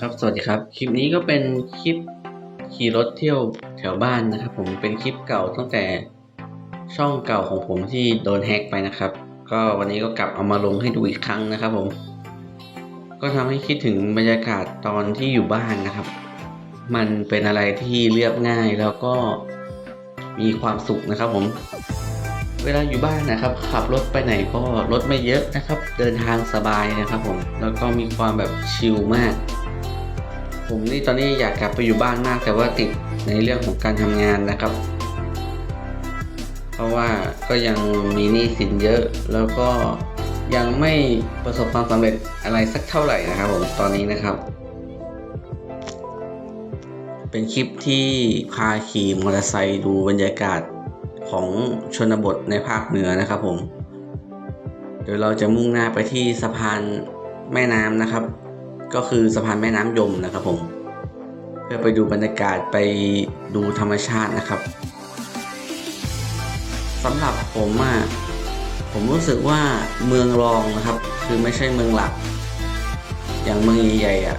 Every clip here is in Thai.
ครับสวัสดีครับ คลิปนี้ก็เป็นคลิปขี่รถเที่ยวแถวบ้านนะครับ ผมเป็นคลิปเก่าตั้งแต่ช่องเก่าของผมที่โดนแฮ็กไปนะครับ ก็วันนี้ก็กลับเอามาลงให้ดูอีกครั้งนะครับ ผม ก็ทำให้คิดถึงบรรยากาศตอนที่อยู่บ้านนะครับ มันเป็นอะไรที่เรียบง่ายแล้วก็มีความสุขนะครับ ผม เวลาอยู่บ้านนะครับ ขับรถไปไหนก็รถไม่เยอะนะครับ เดินทางสบายนะครับ ผมแล้วก็มีความแบบชิลมาก ผมนี่ตอนนี้อยากกลับไปอยู่บ้านมากแต่ว่าติดในเรื่องของการทำงานนะครับ เพราะว่าก็ยังมีหนี้สินเยอะ แล้วก็ยังไม่ประสบความสำเร็จอะไรสักเท่าไหร่นะครับผมตอนนี้นะครับ เป็นคลิปที่พาขี่มอเตอร์ไซค์ดูบรรยากาศของชนบทในภาคเหนือนะครับผม เดี๋ยวเราจะมุ่งหน้าไปที่สะพานแม่น้ำนะครับ ก็คือสะพานแม่น้ำยมนะครับผม เพื่อไปดูบรรยากาศไปดูธรรมชาตินะครับสำหรับผมอะผมรู้สึกว่าเมืองรองนะครับ คือไม่ใช่เมืองหลัก อย่างเมืองใหญ่ๆอะ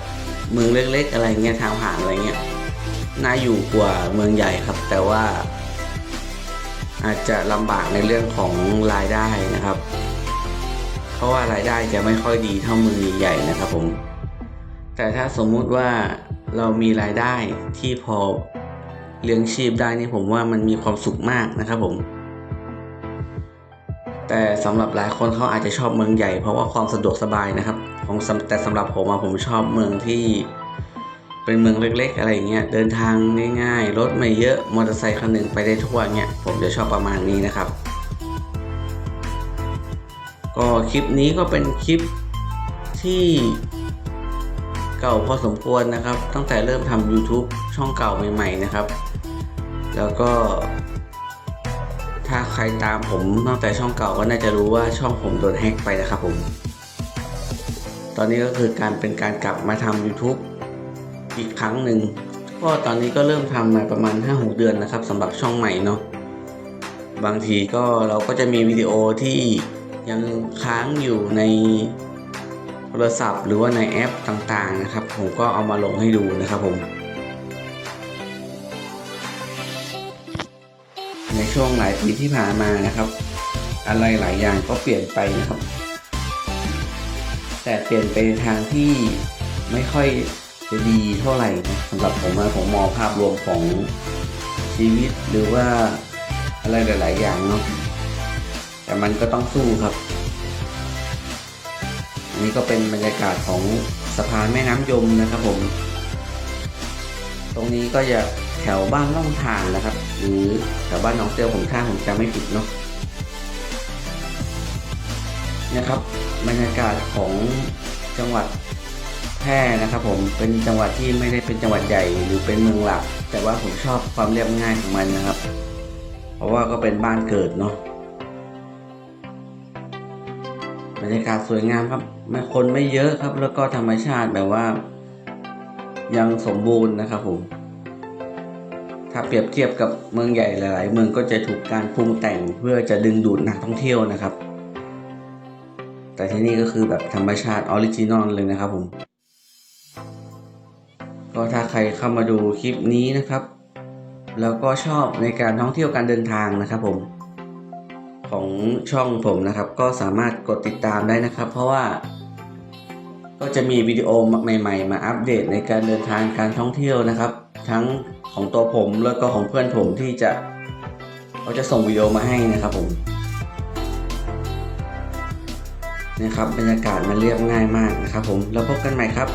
เมืองเล็กๆ อะไรเงี้ยทางผ่านอะไรเงี้ยน่าอยู่กว่าเมืองใหญ่ครับ แต่ว่า อาจจะลำบากในเรื่องของรายได้นะครับ เพราะว่ารายได้จะไม่ค่อยดีเท่าเมืองใหญ่ๆนะครับผม แต่ถ้าสมมุติว่าเรามีรายได้ที่พอเลี้ยงชีพได้นี่ผมว่ามันมีความสุขมากนะครับผม แต่สำหรับหลายคนเขาอาจจะชอบเมืองใหญ่เพราะว่าความสะดวกสบายนะครับของแต่สำหรับผมอะผมชอบเมืองที่เป็นเมืองเล็ก ๆ อะไรอย่างเงี้ยเดินทางง่ายๆรถไม่เยอะมอเตอร์ไซค์คันหนึ่งไปได้ทั่วเงี้ยผมจะชอบประมาณนี้นะครับ ก็คลิปนี้ก็เป็นคลิปที่ เก่าพอสมควรนะครับ ตั้งแต่เริ่มทำ YouTube ช่องเก่าใหม่ๆนะครับ แล้วก็ ถ้าใครตามผมตั้งแต่ช่องเก่าก็น่าจะรู้ว่าช่องผมโดนแฮ็กไปนะครับผม ตอนนี้ก็คือการเป็นการกลับมาทำ YouTube อีกครั้งหนึ่งก็ตอนนี้ก็เริ่มทำมาประมาณ 5-6 เดือนนะครับสำหรับช่องใหม่เนาะบางทีก็เราก็จะมีวิดีโอที่ยังค้างอยู่ใน รศัพท์ หรือว่าในแอปต่างๆนะครับ ผมก็เอามาลงให้ดูนะครับผม ในช่วงหลายปีที่ผ่านมานะครับ อะไรหลายอย่างก็เปลี่ยนไปนะครับ แต่เปลี่ยนไปทางที่ไม่ค่อยจะดีเท่าไหร่นะสำหรับผมนะผมมองภาพรวมของชีวิตหรือว่าอะไรหลาย ๆ อย่างเนาะแต่มันก็ต้องสู้ครับ นี้ก็เป็นบรรยากาศของสะพานแม่น้ำยมนะครับผม ตรงนี้ก็จะแถวบ้านล่องทานนะครับ หรือแถวบ้านหนองเตียวผมถ้าผมจำไม่ผิดเนาะนะครับ บรรยากาศของจังหวัดแพร่นะครับ ผมเป็นจังหวัดที่ไม่ได้เป็นจังหวัดใหญ่หรือเป็นเมืองหลัก แต่ว่าผมชอบความเรียบง่ายของมันนะครับ เพราะว่าก็เป็นบ้านเกิดเนาะ รรยากาศสวยงามครับไม่คนไม่เยอะครับ แล้วก็ธรรมชาติแบบว่า ยังสมบูรณ์นะครับผมถ้าเปรียบเทียบกับเมืองใหญ่หลาย ๆ เมืองก็จะถูกการปรุงแต่งเพื่อจะดึงดูดนักท่องเที่ยวนะครับ แต่ที่นี่ก็คือแบบธรรมชาติออริจินอลเลยนะครับผมก็ถ้าใครเข้ามาดูคลิปนี้นะครับ แล้วก็ชอบในการท่องเที่ยวการเดินทางนะครับผม ของช่องผมนะครับ ก็สามารถกดติดตามได้นะครับ เพราะว่า ก็จะมีวิดีโอใหม่ๆ มาอัปเดตในการเดินทางการท่องเที่ยวนะครับ ทั้งของตัวผมแล้วก็ของเพื่อนผมที่จะเขาจะส่งวิดีโอมาให้นะครับผมนะครับบรรยากาศมันเรียบง่ายมากนะครับผม แล้วพบกันใหม่ครับ